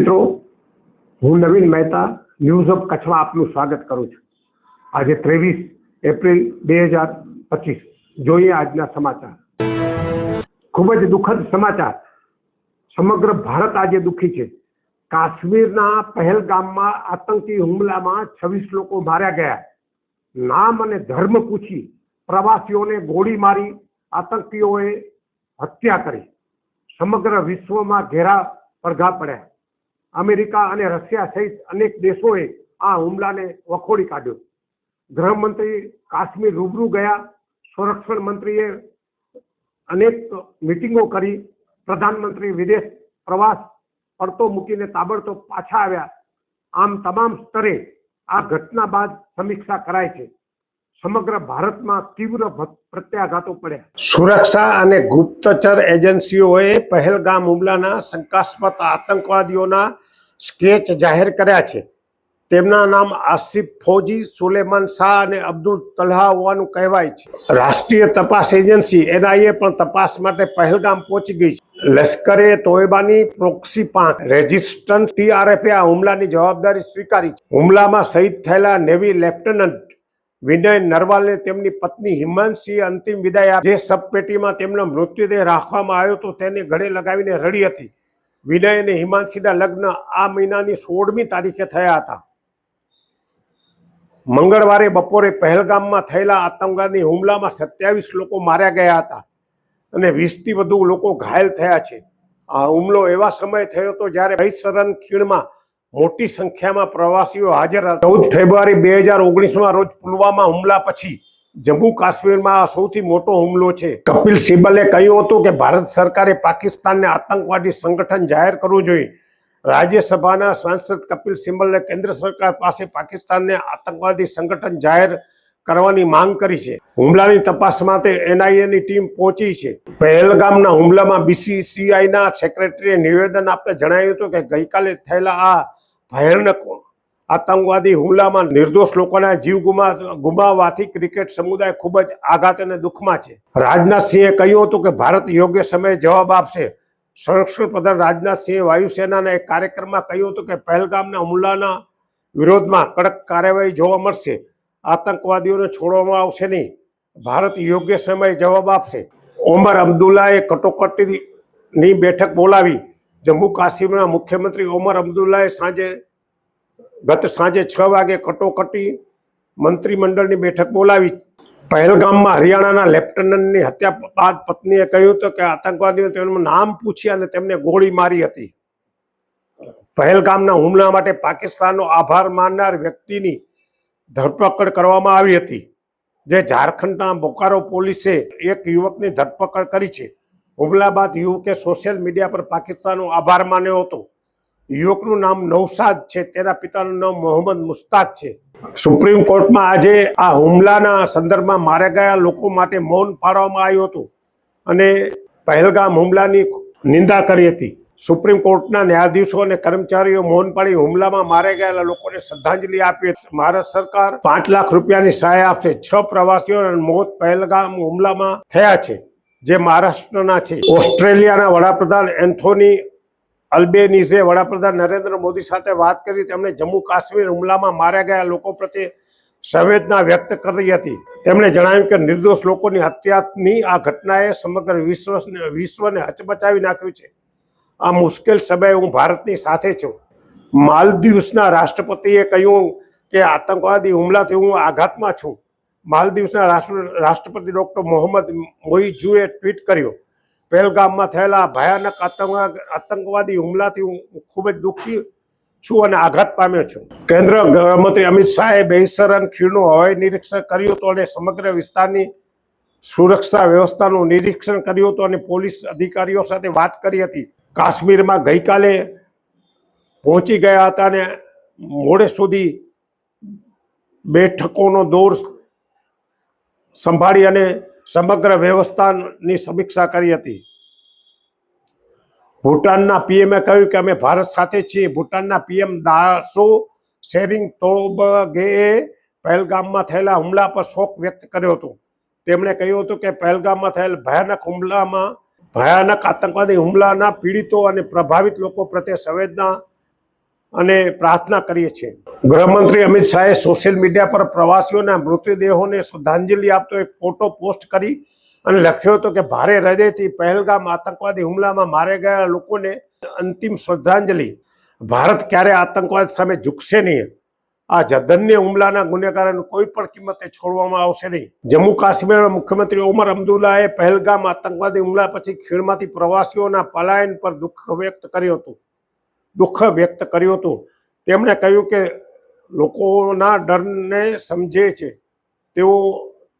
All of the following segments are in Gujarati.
મિત્રો, હું નવીન મહેતા ન્યૂઝ ઓફ કચ્છમાં આપનું સ્વાગત કરું છું. આજે ત્રેવીસ એપ્રિલ બે હજાર પચીસ. જોઈએ આજના સમાચાર. ખૂબ જ દુઃખદ સમાચાર. સમગ્ર ભારત આજે દુઃખી છે. કાશ્મીરના પહેલગામમાં આતંકી હુમલામાં છવ્વીસ લોકો માર્યા ગયા. નામ અને ધર્મ પૂછી પ્રવાસીઓને ગોળી મારી આતંકીઓએ હત્યા કરી. સમગ્ર વિશ્વમાં ઘેરા પડઘા પડ્યા. અમેરિકા અને રશિયા સહિત અનેક દેશોએ આ હુમલાને વખોડી કાઢ્યો. ગૃહમંત્રી કાશ્મીર રૂબરૂ ગયા. સંરક્ષણ મંત્રીએ અનેક મિટિંગો કરી. પ્રધાનમંત્રી વિદેશ પ્રવાસ પડતો મૂકીને તાબડતોબ પાછા આવ્યા. આમ તમામ સ્તરે આ ઘટના બાદ સમીક્ષા કરાય છે. સમગ્ર ભારતમાં તીવ્ર પ્રત્યાઘાતો પડ્યા. સુરક્ષા અને ગુપ્તચર એજન્સીઓએ પહેલગામ હુમલાના શંકાસ્પદ આતંકવાદીઓના સ્કેચ જાહેર કર્યા છે. તેમના નામ આસિફ ફૌજી, સુલેમાન શાહ અને અબ્દુલ તલ્હા હોવાનું કહેવાય છે. રાષ્ટ્રીય તપાસ એજન્સી એનઆઈએ પણ તપાસ માટે પહેલગામ પહોંચી ગઈ છે. લશ્કરે તોયબાની પ્રોક્સી પાંખ રેઝિસ્ટન્સ ટીઆરએફે આ હુમલાની જવાબદારી સ્વીકારી છે. હુમલામાં શહીદ થયેલા નેવી લેફ્ટનન્ટ વિનય નરવાલને તેમની પત્ની હિમાંશીએ અંતિમ વિદાય જે સબપેટીમાં તેમનો મૃત્યુદેહ રાખવામાં આવ્યો તો તેને ગળે લગાવીને રડી હતી. વિનય અને હિમાંશીના લગ્ન આ મહિનાની સોળમી તારીખે થયા હતા. મંગળવારે બપોરે પહેલગામમાં થયેલા આતંકવાદી હુમલામાં સત્યાવીસ લોકો માર્યા ગયા હતા અને વીસથી વધુ લોકો ઘાયલ થયા છે. આ હુમલો એવા સમયે થયો હતો જ્યારે ભયસરન ખીણમાં મોટી સંખ્યામાં પ્રવાસીઓ હાજર ચૌદ ફેબ્રુઆરી બે હજાર ઓગણીસમાં રોજ પુલવામા હુમલા પછી જમ્મુ કાશ્મીરમાં આ સૌથી મોટો હુમલો છે. કપિલ સિબ્બલે કહ્યું હતું કે ભારત સરકારે પાકિસ્તાનને આતંકવાદી સંગઠન જાહેર કરવું જોઈએ. રાજ્યસભાના સાંસદ કપિલ સિબ્બલે કેન્દ્ર સરકાર પાસે પાકિસ્તાનને આતંકવાદી સંગઠન જાહેર કરવાની માંગ કરી છે. હુમલાની તપાસ માટે એનઆઈએની ટીમ પહોંચી છે. પહેલગામના હુમલામાં બીસીસીઆઈના સેક્રેટરીએ નિવેદન આપતા જણાવ્યું હતું કે ગઈકાલે થયેલા આ ભયાનક આતંકવાદી હુમલામાં નિર્દોષ લોકોના જીવ ગુમા ગુમાવવાથી ક્રિકેટ સમુદાય ખૂબ જ આઘાત અને દુઃખમાં છે. રાજનાથસિંહે કહ્યું હતું કે ભારત યોગ્ય સમયે જવાબ આપશે. સંરક્ષણ પ્રધાન રાજનાથસિંહે વાયુસેનાના એક કાર્યક્રમમાં કહ્યું હતું કે પહેલગામના હુમલાના વિરોધમાં કડક કાર્યવાહી જોવા મળશે. આતંકવાદીઓને છોડવામાં આવશે નહીં. ભારત યોગ્ય સમયે જવાબ આપશે. ઓમર અબ્દુલ્લાએ કટોકટીની બેઠક બોલાવી. જમ્મુ કાશ્મીરના મુખ્યમંત્રી ઓમર અબ્દુલ્લાએ સાંજે, ગત સાંજે છ વાગે કટોકટી મંત્રીમંડળની બેઠક બોલાવી. પહેલગામમાં હરિયાણાના લેફ્ટનન્ટની હત્યા બાદ પત્નીએ કહ્યું હતું કે આતંકવાદીઓ તેમનું નામ પૂછ્યા અને તેમને ગોળી મારી હતી. પહેલગામના હુમલા માટે પાકિસ્તાનનો આભાર માનનાર વ્યક્તિની ધરપકડ કરવામાં આવી હતી. જે ઝારખંડના બોકારો પોલીસે એક યુવકની ધરપકડ કરી છે. હુમલા બાદ યુવકે સોશિયલ મીડિયા પર પાકિસ્તાનનો આભાર માન્યો હતો. યુવકનું નામ નૌશાદ છે, તેના પિતાનું નામ મોહમ્મદ મુસ્તાદ છે. સુપ્રીમ કોર્ટમાં આજે આ હુમલાના સંદર્ભમાં માર્યા ગયા લોકો માટે મૌન પાડવામાં આવ્યું હતું અને પહેલગામ હુમલાની નિંદા કરી હતી. સુપ્રીમ કોર્ટના ન્યાયાધીશો અને કર્મચારીઓ મૌન પાડી હુમલામાં મારે ગયેલા લોકોને શ્રદ્ધાંજલિ આપી ભારત સરકાર પાંચ લાખ રૂપિયાની સહાય આપશે. છ પ્રવાસીઓના મોત પહેલગામ હુમલામાં થયા છે, જે મહારાષ્ટ્રના છે. ઓસ્ટ્રેલિયાના વડાપ્રધાન એન્થોની અલ્બેનીઝે વડાપ્રધાન નરેન્દ્ર મોદી સાથે વાત કરી. તેમણે જમ્મુ કાશ્મીર હુમલામાં માર્યા ગયા લોકો પ્રત્યે સંવેદના વ્યક્ત કરી હતી. તેમણે જણાવ્યું કે નિર્દોષ લોકોની હત્યાની આ ઘટનાએ સમગ્ર વિશ્વને વિશ્વને હચમચાવી નાખ્યું છે. આ મુશ્કેલ સમયે હું ભારતની સાથે છું. માલદીવ્સના રાષ્ટ્રપતિએ કહ્યું કે આતંકવાદી હુમલાથી હું આઘાતમાં છું. માલદીવ્સના રાષ્ટ્ર, રાષ્ટ્રપતિ ડૉક્ટર મોહમ્મદ મોઇજુએ ટ્વીટ કર્યું, પહેલગામમાં થયેલા ભયાનક આતંક આતંકવાદી હુમલાથી હું ખૂબ જ દુઃખી છું અને આઘાત પામ્યો છું. કેન્દ્ર ગૃહમંત્રી અમિત શાહે બેસરન ખીણનું હવાઈ નિરીક્ષણ કર્યું હતું અને સમગ્ર વિસ્તારની સુરક્ષા વ્યવસ્થાનું નિરીક્ષણ કર્યું હતું અને પોલીસ અધિકારીઓ સાથે વાત કરી હતી. કાશ્મીરમાં ગઈકાલે પહોંચી ગયા હતા અને મોડે સુધી બેઠકોનો દોર સંભાળી અને સમગ્ર વ્યવસ્થાની સમીક્ષા કરી હતી. ભૂટાનના પીએમએ કહ્યું કે અમે ભારત સાથે છીએ. ભૂટાનના પીએમ દાસો શેરિંગ તોબગેએ પહેલગામમાં થયેલા હુમલા પર શોક વ્યક્ત કર્યો હતો. તેમણે કહ્યું હતું કે પહેલગામમાં થયેલ ભયાનક હુમલામાં ભયાનક આતંકવાદી હુમલાના પીડિતો અને પ્રભાવિત લોકો પ્રત્યે સંવેદના અને પ્રાર્થના કરીએ છીએ. ગૃહમંત્રી અમિત શાહે સોશિયલ મીડિયા પર પ્રવાસીઓના મૃતદેહોને શ્રદ્ધાંજલિ આપતો એક ફોટો પોસ્ટ કરી અને લખ્યો હતો કે, ભારે હૃદયથી પહેલગામ આતંકવાદી હુમલામાં મારે ગયા લોકોને અંતિમ શ્રદ્ધાંજલિ. ભારત ક્યારે આતંકવાદ સામે ઝૂકશે નહીં? આ જધન્ય હુમલાના ગુનેગારોને કોઈ પણ કિંમતે છોડવામાં આવશે નહીં. જમ્મુ કાશ્મીરના મુખ્યમંત્રી ઓમર અબ્દુલ્લાએ પહેલગામ આતંકવાદી હુમલા પછી ખીણમાંથી પ્રવાસીઓના પલાયન પર દુઃખ વ્યક્ત કર્યું હતું. દુઃખ વ્યક્ત કર્યું હતું. તેમણે કહ્યું કે લોકોના ડરને સમજે છે. તેઓ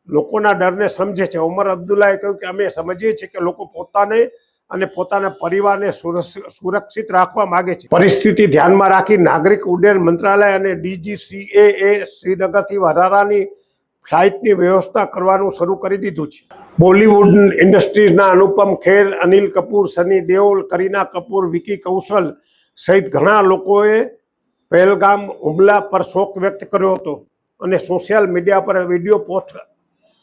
લોકોના ડરને સમજે છે. ઉમર અબ્દુલ્લાએ કહ્યું કે અમે સમજીએ છીએ કે લોકો પોતાને અને પોતાના પરિવારને સુરક્ષ- સુરક્ષિત રાખવા માંગે છે. પરિસ્થિતિ ધ્યાનમાં રાખી નાગરિક ઉડ્ડયન મંત્રાલય અને ડીજીસીએ એ શ્રીનગરથી વધારાની ફ્લાઇટની વ્યવસ્થા કરવાનું શરૂ કરી દીધું છે. બોલિવૂડ ઇન્ડસ્ટ્રીઝના અનુપમ ખેર, અનિલ કપૂર, સની દેઓલ, કરીના કપૂર, વિકી કૌશલ સહિત ઘણા લોકોએ પહેલગામ હુમલા પર શોક વ્યક્ત કર્યો હતો અને સોશિયલ મીડિયા પર વીડિયો પોસ્ટ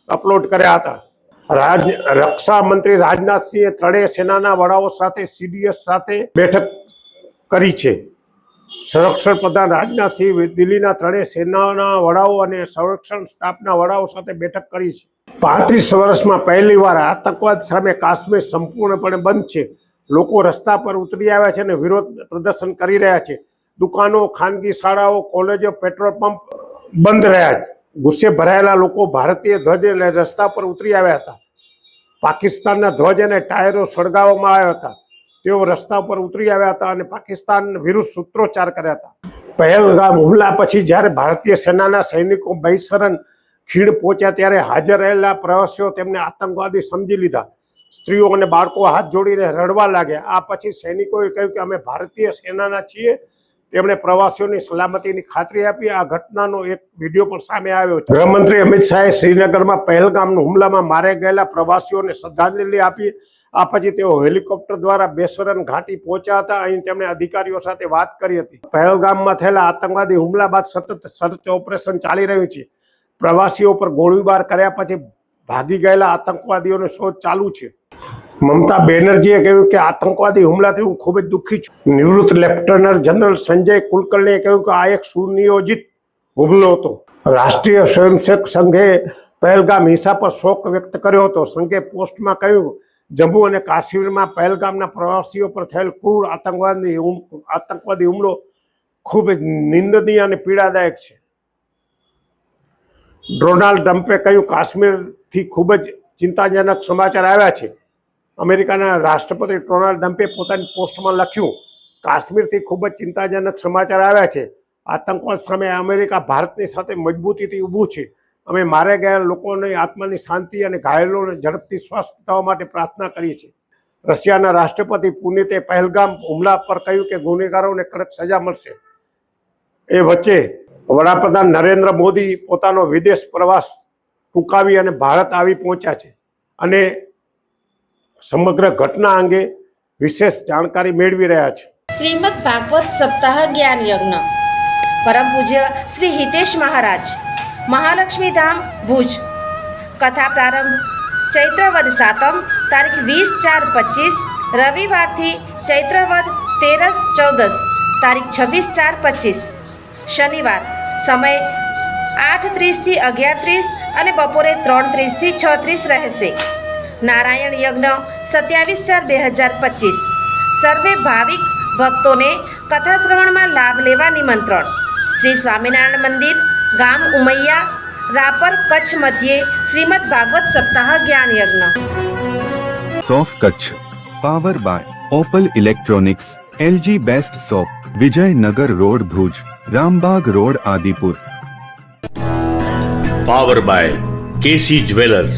અપલોડ કર્યા હતા. રાજ રક્ષા મંત્રી રાજનાથસિંહે ત્રણેય સેનાના વડાઓ સાથે, સીડીએસ સાથે બેઠક કરી છે. સંરક્ષણ પ્રધાન રાજનાથસિંહ દિલ્હીના ત્રણેય સેનાના વડાઓ અને સંરક્ષણ સ્ટાફના વડાઓ સાથે બેઠક કરી છે. પાંત્રીસ વર્ષમાં પહેલીવાર આતંકવાદ સામે કાશ્મીર સંપૂર્ણપણે બંધ છે. લોકો રસ્તા પર ઉતરી આવ્યા છે અને વિરોધ પ્રદર્શન કરી રહ્યા છે. દુકાનો, ખાનગી શાળાઓ, કોલેજો, પેટ્રોલ પંપ બંધ રહ્યા છે. ગુસ્સે ભરાયેલા લોકો ભારતીય ધ્વજ અને રસ્તા પર ઉતરી આવ્યા હતા. પાકિસ્તાનના ધ્વજ અને ટાયરો સળગાવવામાં આવ્યા હતા. તેઓ રસ્તા પર ઉતરી આવ્યા હતા અને પાકિસ્તાન વિરુદ્ધ સૂત્રોચ્ચાર કર્યા હતા. પહેલગામ હુમલા પછી જ્યારે ભારતીય સેનાના સૈનિકો બૈસરન ખીણ પહોંચ્યા ત્યારે હાજર રહેલા પ્રવાસીઓ તેમને આતંકવાદી સમજી લીધા. સ્ત્રીઓ અને બાળકો હાથ જોડીને રડવા લાગ્યા. આ પછી સૈનિકોએ કહ્યું કે અમે ભારતીય સેનાના છીએ. તેમણે પ્રવાસીઓની સલામતીની ખાતરી આપી. આ ઘટનાનો એક વીડિયો પણ સામે આવ્યો છે. ગૃહમંત્રી અમિત શાહે શ્રીનગરમાં પહેલગામના હુમલામાં મારે ગયેલા પ્રવાસીઓને શ્રદ્ધાંજલિ આપી. આ પછી તેઓ હેલિકોપ્ટર દ્વારા બેસરન ઘાટી પહોંચ્યા હતા. અહીં તેમણે અધિકારીઓ સાથે વાત કરી હતી. પહેલગામમાં થયેલા આતંકવાદી હુમલા બાદ સતત સર્ચ ઓપરેશન ચાલી રહ્યું છે. પ્રવાસીઓ પર ગોળીબાર કર્યા પછી ભાગી ગયેલા આતંકવાદીઓની શોધ ચાલુ છે. મમતા બેનર્જીએ કહ્યું કે આતંકવાદી હુમલાથી હું ખૂબ જ દુઃખી છું. નિવૃત્ત લેફ્ટનન્ટ જનરલ સંજય કુલકર્ણીએ કહ્યું કે આ એક સુનિયોજિત હુમલો હતો. રાષ્ટ્રીય સ્વયંસેવક સંઘે પહેલગામ હિંસા પર શોક વ્યક્ત કર્યો હતો. સંઘે પોસ્ટમાં કહ્યું, જમ્મુ અને કાશ્મીરમાં પહેલગામના પ્રવાસીઓ પર થયેલ ક્રૂર આતંકવાદી આતંકવાદી હુમલો ખૂબ જ નિંદનીય અને પીડાદાયક છે. ડોનાલ્ડ ટ્રમ્પે કહ્યું, કાશ્મીરથી ખૂબ જ ચિંતાજનક સમાચાર આવ્યા છે. અમેરિકાના રાષ્ટ્રપતિ ડોનાલ્ડ ટ્રમ્પે પોતાની પોસ્ટમાં લખ્યું, કાશ્મીરથી ખૂબ જ ચિંતાજનક સમાચાર આવ્યા છે. આતંકવાદ સામે અમેરિકા ભારતની સાથે મજબૂતીથી ઊભું છે. અમે મારે ગયા લોકોની આત્માની શાંતિ અને ઘાયલોને ઝડપથી સ્વસ્થ થવા માટે પ્રાર્થના કરીએ છીએ. રશિયાના રાષ્ટ્રપતિ પુનિતે પહેલગામ હુમલા પર કહ્યું કે ગુનેગારોને કડક સજા મળશે. એ વચ્ચે વડાપ્રધાન નરેન્દ્ર મોદી પોતાનો વિદેશ પ્રવાસ ટૂંકાવી અને ભારત આવી પહોંચ્યા છે. અને સમગ્ર ઘટના અંગે વિશેષ જાણકારી મેળવી રહ્યા છે. શ્રીમદ ભાગવત સપ્તાહ જ્ઞાન યજ્ઞ. પરમ પૂજ્ય શ્રી હિતેશ મહારાજ. મહાલક્ષ્મી ધામ, ભુજ. કથા પ્રારંભ, ચૈત્રવદ સાતમ, તારીખ વીસ ચાર પચીસ, રવિવારથી ચૈત્રવદ તેરસ ચૌદસ, તારીખ છવ્વીસ ચાર પચીસ. શનિવાર, સમય આઠ ત્રીસથી અગિયાર ત્રીસ અને બપોરે ત્રણ ત્રીસથી છ ત્રીસ રહેશે. નારાયણ યજ્ઞ સત્યાવીસ ચાર બે હજાર પચીસ. સર્વે ભાવિક ભક્તોને કથા શ્રવણમાં લાભ લેવા નિમંત્રણ. શ્રી સ્વામિનારાયણ મંદિર ગામ ઉમૈયા રાપર કચ્છ મધ્યે શ્રીમદ ભાગવત સપ્તાહ જ્ઞાન યજ્ઞ. સોફ Kutch power by Opal electronics LG best shop Vijaynagar road Bhuj Rambagh road Adipur. Power by KC jewellers.